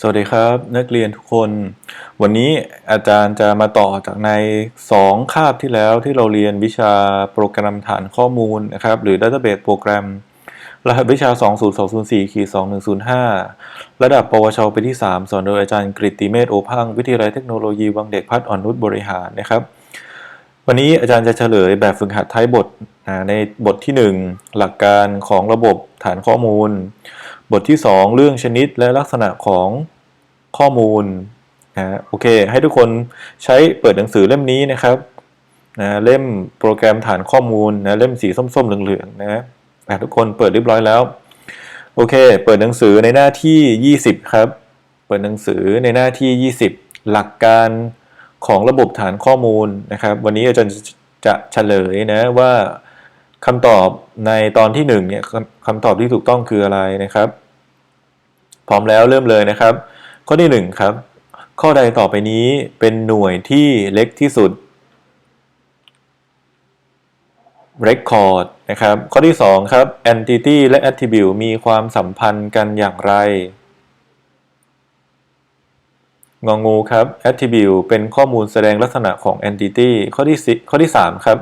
สวัสดีครับ นักเรียนทุกคน วันนี้อาจารย์จะมาต่อจากใน 2 คาบที่แล้วที่เราเรียนวิชาโปรแกรมฐานข้อมูลนะครับ หรือ Database โปรแกรมรหัสวิชา 20204ขีด2105 ระดับปวชปีที่ 3 สอนโดยอาจารย์กฤติเมธโอพังวิทยาลัยเทคโนโลยีวังเด็กพัฒอ่อนนุชบริหารนะครับ วันนี้อาจารย์จะเฉลยแบบฝึกหัดท้ายบทในบทที่ 1 หลักการของระบบฐานข้อมูล บทที่ 2 เรื่องชนิดและลักษณะของข้อมูลนะโอเค ให้ทุกคนใช้เปิดหนังสือเล่มนี้นะครับนะเล่มโปรแกรมฐานข้อมูลนะเล่มสีส้มๆเหลืองๆนะนะทุกคนเปิดเรียบร้อยแล้ว โอเค เปิดหนังสือในหน้าที่ 20 ครับ เปิดหนังสือในหน้าที่ 20 หลักการของระบบฐานข้อมูลนะครับ วันนี้อาจารย์จะเฉลยนะว่าคำตอบในตอนที่1เนี่ยคำตอบที่ถูกต้องคืออะไรนะครับ พร้อมแล้วเริ่มเลยนะครับ ข้อที่ 1 ครับ ข้อใดต่อไปนี้เป็นหน่วยที่เล็กที่สุด record นะครับ ข้อที่ 2 ครับ entity และ attribute มีความสัมพันธ์กันอย่างไร งองูครับ attribute เป็นข้อมูลแสดงลักษณะของ entity ข้อที่ข้อที่ 3 ครับ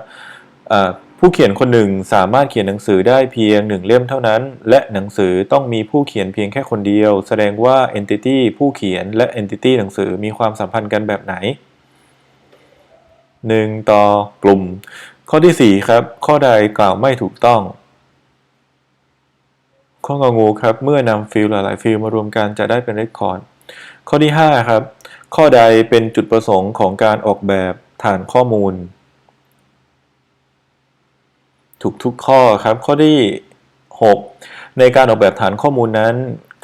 ผู้เขียนคนหนึ่งสามารถเขียนหนังสือได้เพียงหนึ่งเล่มเท่านั้น และหนังสือต้องมีผู้เขียนเพียงแค่คนเดียว แสดงว่า entity ผู้เขียนและ entity หนังสือมีความสัมพันธ์กันแบบไหน 1. ต่อกลุ่ม ข้อที่ 4 ครับ ข้อใดกล่าวไม่ถูกต้อง ข้ององูครับ เมื่อนำฟิลหลายๆ ฟิลมารวมกันจะได้เป็นเรคคอร์ดข้อที่ 5 ครับ ข้อใดเป็นจุดประสงค์ของการออกแบบฐานข้อมูล ถูกทุกข้อครับ ข้อที่ 6 ในการออกแบบฐานข้อมูลนั้น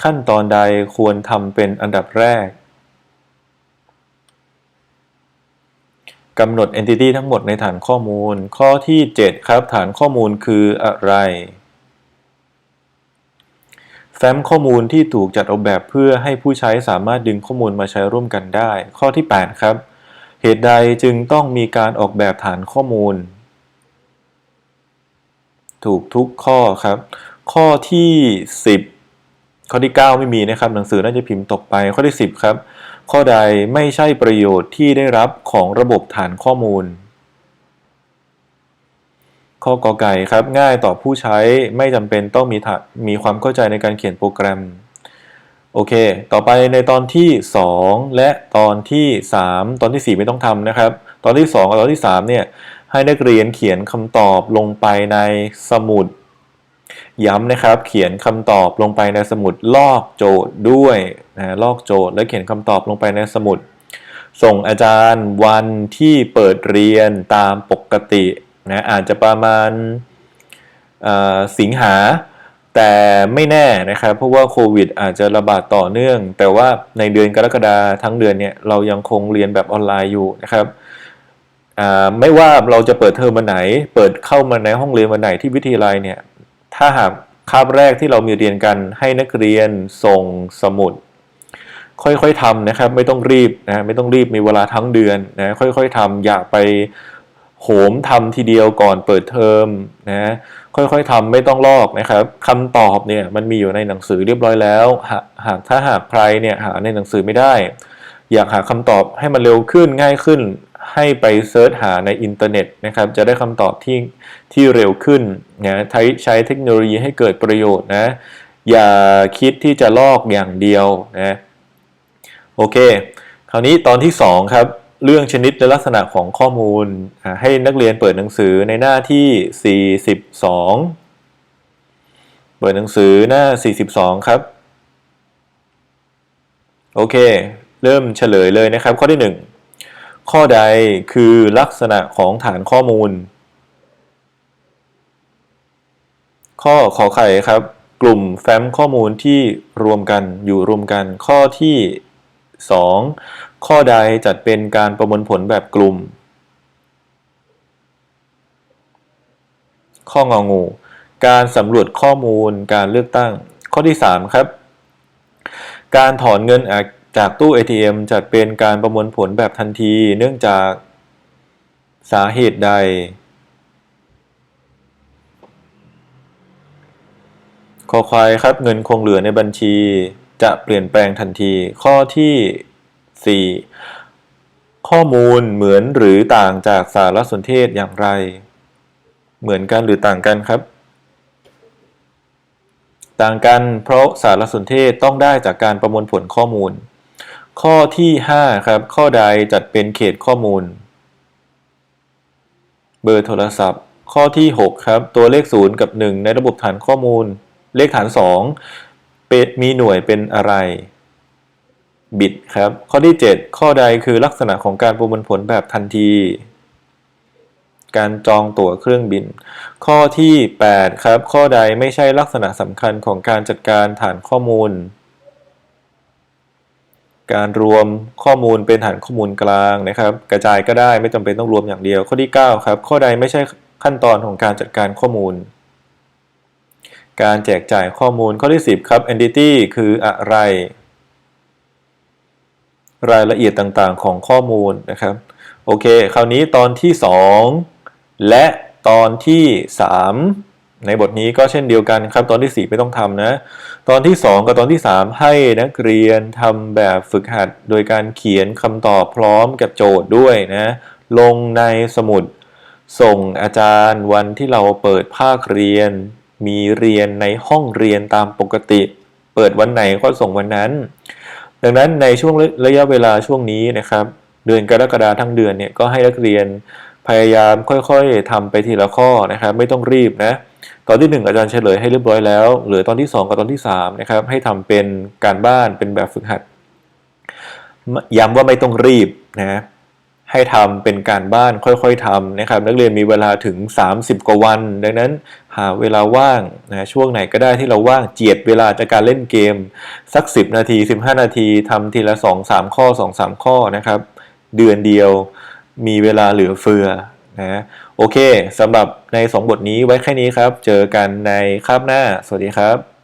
ขั้นตอนใดควรทำเป็นอันดับแรกกำหนด entity ทั้งหมดในฐานข้อมูล ข้อที่ 7 ครับ ฐานข้อมูลคืออะไร แฟ้มข้อมูลที่ถูกจัดออกแบบเพื่อให้ผู้ใช้สามารถดึงข้อมูลมาใช้ร่วมกันได้ ข้อที่ 8 ครับ เหตุใดจึงต้องมีการออกแบบฐานข้อมูล ถูกทุกข้อครับ ข้อที่ 10 ข้อที่ 9 ไม่มีนะครับ หนังสือน่าจะพิมพ์ตกไป ข้อที่ 10 ครับ ข้อใดไม่ใช่ประโยชน์ที่ได้รับของระบบฐานข้อมูล ข้อกอไก่ครับ ง่ายต่อผู้ใช้ไม่จำเป็นต้องมีมีความเข้าใจในการเขียนโปรแกรมโอเค ต่อไปในตอนที่ 2 และตอนที่ 3 ตอนที่ 4 ไม่ต้องทำนะครับ ตอนที่ 2 กับตอนที่ 3 เนี่ย ให้นักเรียนเขียนคำตอบลงไปในสมุด ย้ำนะครับ เขียนคำตอบลงไปในสมุด ลอกโจทย์ด้วยนะลอกโจทย์แล้วเขียนคำตอบลงไปในสมุด ส่งอาจารย์วันที่เปิดเรียนตามปกตินะอาจจะประมาณสิงหาแต่ไม่แน่นะครับ เพราะว่าโควิดอาจจะระบาดต่อเนื่อง แต่ว่าในเดือนกรกฎาทั้งเดือนเนี่ยเรายังคงเรียนแบบออนไลน์อยู่นะครับ ไม่ว่าเราจะเปิดเทอมวันไหน เปิดเข้ามาในห้องเรียนวันไหนที่วิทยาลัยเนี่ย ถ้าหากคาบแรกที่เรามีเรียนกันให้นักเรียนส่งสมุด ค่อยๆทำนะครับ ไม่ต้องรีบนะไม่ต้องรีบมีเวลาทั้งเดือนนะค่อยๆทำอย่าไปโหมทำทีเดียวก่อนเปิดเทอมนะค่อยๆทำไม่ต้องลอกนะครับคำตอบเนี่ยมันมีอยู่ในหนังสือเรียบร้อยแล้ว หากถ้าหากใครเนี่ยหาในหนังสือไม่ได้ อยากหาคำตอบให้มันเร็วขึ้นง่ายขึ้น ให้ไปเซิร์ชหาในอินเทอร์เน็ตนะครับ จะได้คำตอบที่ที่เร็วขึ้นนะใช้ใช้เทคโนโลยีให้เกิดประโยชน์นะ อย่าคิดที่จะลอกอย่างเดียวนะโอเค คราวนี้ตอนที่ 2 ครับ เรื่องชนิดและลักษณะของข้อมูล ให้นักเรียนเปิดหนังสือในหน้าที่ 42 เปิดหนังสือหน้า 42 ครับ โอเค เริ่มเฉลยเลยนะครับ ข้อที่ 1 ข้อใดคือลักษณะของฐานข้อมูล ข้อขอไข่ครับ กลุ่มแฟ้มข้อมูลที่รวมกันอยู่รวมกัน ข้อที่ 2 ข้อใดจัดเป็นการประมวลผลแบบกลุ่ม ข้ององู การสำรวจข้อมูลการเลือกตั้ง ข้อที่ 3 ครับ การถอนเงิน จากตู้ ATM จัดเป็นการประมวลผลแบบทันทีเนื่องจากสาเหตุใดขอควายครับเงินคงเหลือในบัญชีจะเปลี่ยนแปลงทันที ข้อที่ 4 ข้อมูลเหมือนหรือต่างจากสารสนเทศอย่างไร เหมือนกันหรือต่างกันครับ ต่างกันเพราะสารสนเทศต้องได้จากการประมวลผลข้อมูล ข้อที่ 5 ครับ ข้อใดจัดเป็นเขตข้อมูล เบอร์โทรศัพท์ ข้อที่ 6 ครับ ตัวเลข 0 กับ 1 ในระบบฐานข้อมูล เลขฐาน 2 เป็นมีหน่วยเป็นอะไร บิตครับ ข้อที่ 7 ข้อใดคือลักษณะของการประมวลผลแบบทันที การจองตั๋วเครื่องบิน ข้อที่ 8 ครับ ข้อใดไม่ใช่ลักษณะสำคัญของการจัดการฐานข้อมูล การรวมข้อมูลเป็นฐานข้อมูลกลางนะครับ กระจายก็ได้ไม่จำเป็นต้องรวมอย่างเดียว ข้อที่9ครับข้อใดไม่ใช่ขั้นตอนของการจัดการข้อมูล การแจกจ่ายข้อมูลข้อที่ 10 ครับ entity คืออะไร รายละเอียดต่างๆ ของข้อมูลนะครับโอเค คราวนี้ตอนที่ 2 และตอนที่ 3 ในบทนี้ก็เช่นเดียวกันครับ ตอนที่ 4 ไม่ต้องทำนะ ตอนที่ 2 กับตอนที่ 3 ให้นักเรียนทำแบบฝึกหัด โดยการเขียนคำตอบพร้อมกับโจทย์ด้วยนะ ลงในสมุด ส่งอาจารย์วันที่เราเปิดภาคเรียน มีเรียนในห้องเรียนตามปกติ เปิดวันไหนก็ส่งวันนั้น ดังนั้นในช่วงระยะเวลาช่วงนี้นะครับ เดือนกรกฎาทั้งเดือนเนี่ยก็ให้นักเรียนพยายามค่อยๆทำไปทีละข้อนะครับ ไม่ต้องรีบนะ ตอนที่ 1 อาจารย์เฉลยให้เรียบร้อยแล้วเหลือตอนที่ 2 กับตอนที่3นะครับให้ทำเป็นการบ้านเป็นแบบฝึกหัดย้ำว่าไม่ต้องรีบนะให้ทำเป็นการบ้านค่อยๆทำนะครับ นักเรียนมีเวลาถึง 30 กว่าวัน ดังนั้นหาเวลาว่างนะช่วงไหนก็ได้ที่เราว่างเจียดเวลาจากการเล่นเกม สัก 10 นาที 15 นาทีทำทีละ 2-3 ข้อ 2-3 ข้อนะครับ เดือนเดียวมีเวลาเหลือเฟือ นะโอเคสำหรับใน 2 บทนี้ไว้แค่นี้ครับ เจอกันในคาบหน้า สวัสดีครับ